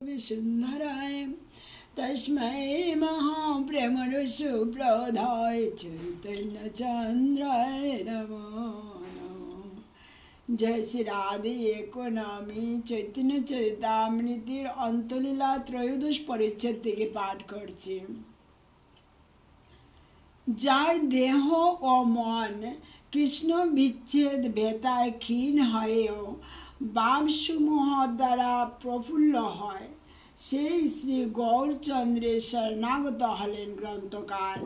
सुन्दराय तस्मै महाप्रेमरुषुप्रधाय चैतन्यचन्द्राय नमो नमः জয় শ্রী রাধে একনামী চৈতন্য চরিতামৃতির অন্তলীলা ত্রয়োদশ পরিচ্ছেদ থেকে পাঠ করছি যার দেহ ও মন কৃষ্ণ বিচ্ছেদ বেতায় ক্ষীণ হয়েও বামসমূহ দ্বারা প্রফুল্ল হয়। সেই শ্রী গৌরচন্দ্রের শরণাগত হলেন গ্রন্থকার।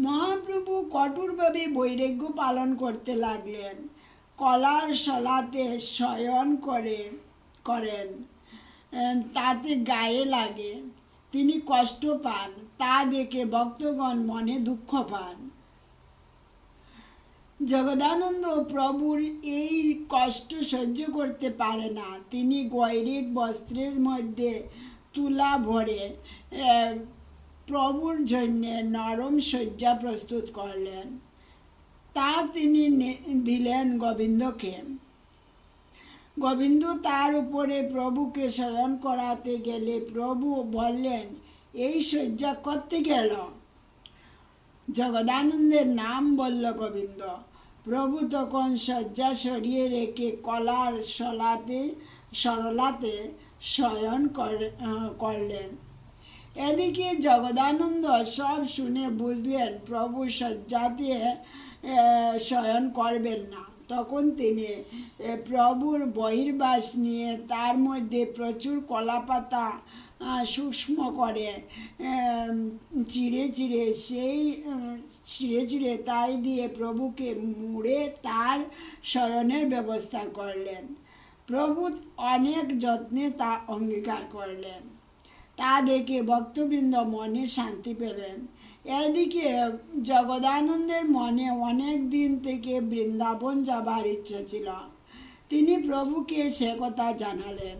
মহাপ্রভু কঠোরভাবে বৈরাগ্য পালন করতে লাগলেন। কলার শলাতে শয়ন করে, করেন। তাতে গায়ে লাগে। তিনি কষ্ট পান, তা দেখে ভক্তগণ মনে দুঃখ পান। জগদানন্দ প্রভুর এই কষ্ট সহ্য করতে পারে না। তিনি গৈরিক বস্ত্রের মধ্যে তুলা ভরে প্রভুর জন্যে নরম শয্যা প্রস্তুত করলেন। তা তিনি দিলেন গোবিন্দকে। গোবিন্দ তার উপরে প্রভুকে স্মরণ করাতে গেলে প্রভু বললেন, এই শয্যা করতে গেল জগদানন্দের নাম বলল গোবিন্দ। প্রভু তখন শয্যা সরিয়ে রেখে কলার সলাতে সরলাতে শয়ন করে- করলেন। এদিকে জগদানন্দ সব শুনে বুঝলেন প্রভু শয্যাতে আহ, শয়ন করবেন না। তখন তিনি প্রভুর বহির্বাস নিয়ে তার মধ্যে প্রচুর কলাপাতা সূক্ষ্ম করে চিড়ে চিড়ে সেই চিড়ে চিড়ে তাই দিয়ে প্রভুকে মুড়ে তার শয়নের ব্যবস্থা করলেন। প্রভু অনেক যত্নে তা অঙ্গীকার করলেন। তা দেখে ভক্তবৃন্দ মনে শান্তি পেলেন। এদিকে জগদানন্দের মনে অনেক দিন থেকে বৃন্দাবন যাবার ইচ্ছে ছিল। তিনি প্রভুকে সে কথা জানালেন।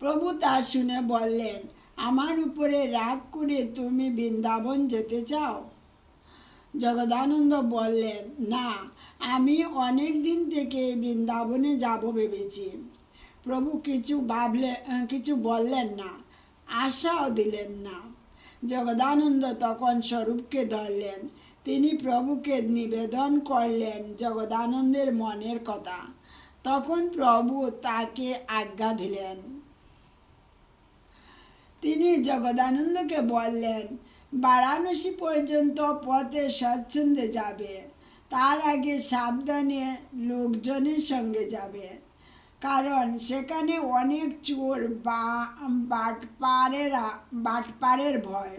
প্রভু তা শুনে বললেন আমার উপরে রাগ করে তুমি বৃন্দাবন যেতে চাও? জগদানন্দ বললেন, না, আমি অনেক দিন থেকে বৃন্দাবনে যাব ভেবেছি। প্রভু কিছু ভাবলে, কিছু বললেন না, আশাও দিলেন না। জগদানন্দ তখন স্বরূপকে ধরলেন। তিনি প্রভুকে নিবেদন করলেন জগদানন্দের মনের কথা। তখন প্রভু তাকে আজ্ঞা দিলেন। তিনি জগদানন্দকে বললেন, বারাণসী পর্যন্ত পথে স্বচ্ছন্দে যাবে। তার আগে সাবধানে লোকজনের সঙ্গে যাবে। কারণ সেখানে অনেক চোর বা বাটপাড়েরা বাটপাড়ের ভয়,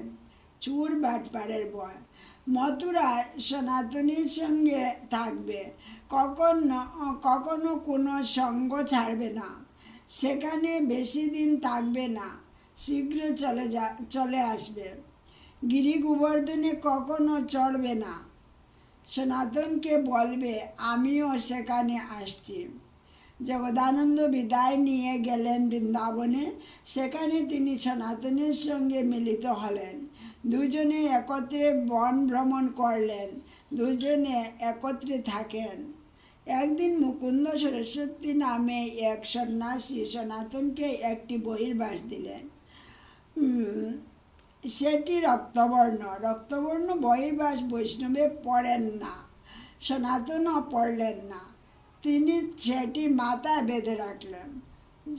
চোর বাটপাড়ের ভয়। মথুরায় সনাতনীর সঙ্গে থাকবে। কখনো কখনো কোনো সঙ্গ ছাড়বে না। সেখানে বেশি দিন থাকবে না। শীঘ্র চলে যা, চলে আসবে। গিরি গোবর্ধনে কখনো চড়বে না। সনাতনকে বলবে, আমিও সেখানে আসছি। জগদানন্দ বিদায় নিয়ে গেলেন বৃন্দাবনে। সেখানে তিনি সনাতনের সঙ্গে মিলিত হলেন। দুজনে একত্রে বন ভ্রমণ করলেন। দুজনে একত্রে থাকেন। একদিন মুকুন্দ সরস্বতী নামে এক সন্ন্যাসী সনাতনকে একটি বহির্বাস দিলেন। সেটি রক্তবর্ণ। রক্তবর্ণ বহির্বাস বৈষ্ণবে পড়েন না, সনাতনও পড়লেন না। তিনি সেটি মাথায় বেঁধে রাখলেন।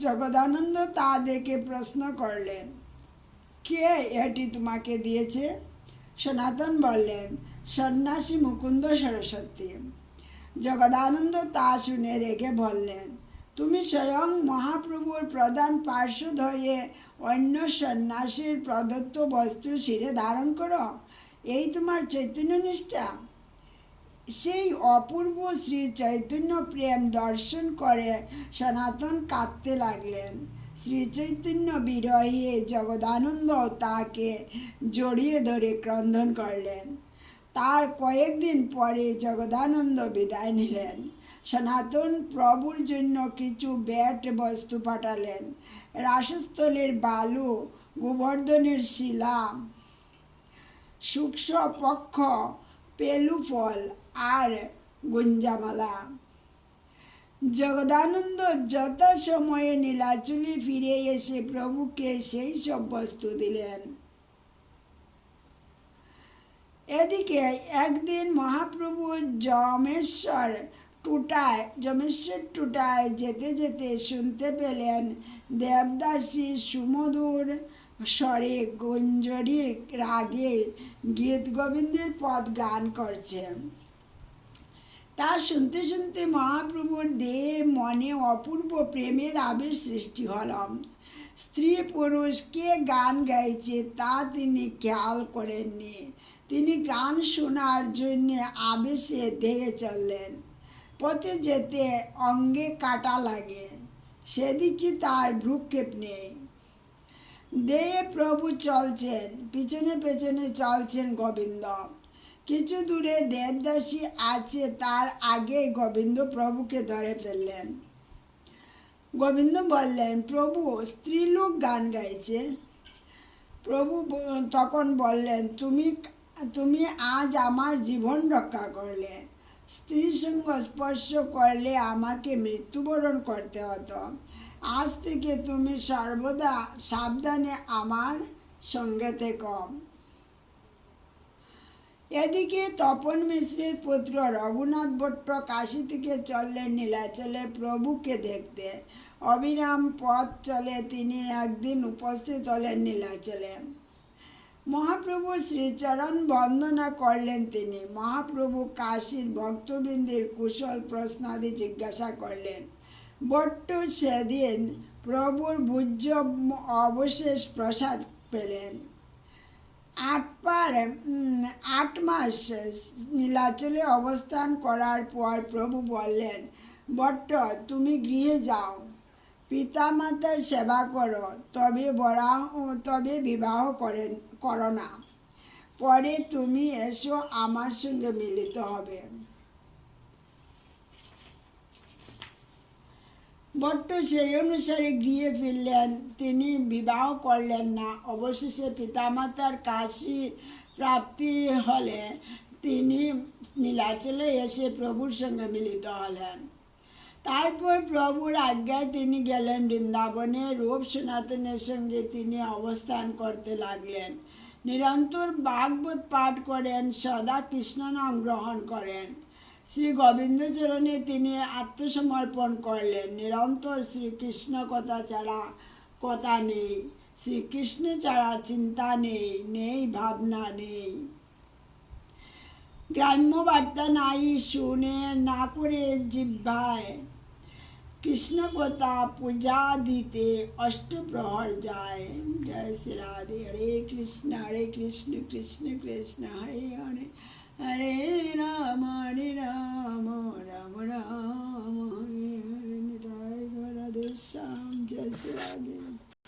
জগদানন্দ তা দেখে প্রশ্ন করলেন, কে এটি তোমাকে দিয়েছে? সনাতন বললেন, সন্ন্যাসী মুকুন্দ সরস্বতী। জগদানন্দ তা শুনে রেখে বললেন তুমি স্বয়ং মহাপ্রভুর প্রধান পার্শ্বদ হয়ে অন্য সন্ন্যাসীর প্রদত্ত বস্ত্র শিরে ধারণ করো। এই তোমার চৈতন্য নিষ্ঠা। সেই অপূর্ব শ্রী চৈতন্য প্রেম দর্শন করে সনাতন কাঁদতে লাগলেন। শ্রী চৈতন্য বিরহী জগদানন্দ তাকে জড়িয়ে ধরে ক্রন্দন করলেন। তার কয়েকদিন পরে জগদানন্দ বিদায় নিলেন। সনাতন প্রভুর জন্য কিছু ব্যাট বস্তু পাঠালেন। রাসস্থলের বালু, গোবর্ধনের শিলা শুক্ষ পক্ষ পেলু ফল আর গুঞ্জামালা। জগদানন্দ যত সময়ে নীলাচুলি ফিরে এসে প্রভুকে সেই সব বস্তু দিলেন। এদিকে একদিন মহাপ্রভু জমেশ্বর টুটায় জমেশ্বর টুটায় যেতে যেতে শুনতে পেলেন দেবদাসী সুমধুর স্বরে গুঞ্জরি রাগে গীত গোবিন্দের পদ গান করছেন তা শুনতে শুনতে মহাপ্রভুর দেহে মনে অপূর্ব প্রেমের আবির সৃষ্টি হল স্ত্রী পুরুষ কে গান গাইছে তা তিনি খেয়াল করেননি। তিনি গান শোনার জন্য আবেশে দেহে চললেন। পথে যেতে অঙ্গে কাটা লাগে, সেদিকে তার ভ্রুক্ষেপ নেই। দেহে প্রভু চলছেন, পিছনে পেছনে চলছেন গোবিন্দ। কিছু দূরে দেবদাসী আছে, তার আগে গোবিন্দ প্রভুকে ধরে ফেললেন। গোবিন্দ বললেন, প্রভু, স্ত্রীলোক গান গাইছে? প্রভু তখন বললেন, তুমি তুমি আজ আমার জীবন রক্ষা করলে। স্ত্রী সঙ্গ স্পর্শ করলে আমাকে মৃত্যুবরণ করতে হতো। আজ থেকে তুমি সর্বদা সাবধানে আমার সঙ্গে থেকো। এদিকে তপন মিশ্রের পুত্র রঘুনাথ ভট্ট কাশি থেকে চললেন নীলাচলে প্রভুকে দেখতে। অবিরাম পথ চলে তিনি একদিন উপস্থিত হলেন নীলাচলে। মহাপ্রভু শ্রীচরণ বন্দনা করলেন তিনি। মহাপ্রভু কাশীর ভক্তবৃন্দের কুশল প্রশ্নাদি জিজ্ঞাসা করলেন, বট্ট, সেদিন প্রভুর ভুজ্য অবশেষ প্রসাদ পেলেন। আট পার আট মাস নীলাচলে অবস্থান করার পর প্রভু বললেন, বট্ট, তুমি গৃহে যাও। পিতামাতার সেবা করো, তবে বরা তবে বিবাহ করেন, করো না। পরে তুমি এসো আমার সঙ্গে মিলিত হবে। বট্ট সেই অনুসারে গৃহে ফিরলেন। তিনি বিবাহ করলেন না। অবশেষে পিতামাতার কাশি প্রাপ্তি হলে তিনি নীলাচলে এসে প্রভুর সঙ্গে মিলিত হলেন। তারপর প্রভুর আজ্ঞায় তিনি গেলেন বৃন্দাবনে। রূপ সনাতনের সঙ্গে তিনি অবস্থান করতে লাগলেন। নিরন্তর ভাগবত পাঠ করেন, সদা কৃষ্ণ নাম গ্রহণ করেন। শ্রী গোবিন্দচরণে তিনি আত্মসমর্পণ করলেন। নিরন্তর শ্রীকৃষ্ণ কথা ছাড়া কথা নেই, শ্রীকৃষ্ণ ছাড়া চিন্তা নেই নেই ভাবনা নেই। গ্রাম্য বার্তা নাই, শুনে না করে জিহ্বায়। কৃষ্ণ কথা পূজা দিতে অষ্টপ্রহর যায় জয় শ্রী রাধে হরে কৃষ্ণ হরে কৃষ্ণ কৃষ্ণ কৃষ্ণ হরে হরে হরে রাম হরে রাম রাম রাম হরে হরে নিতাই রাধে শ্যাম জয় শ্রী রাধে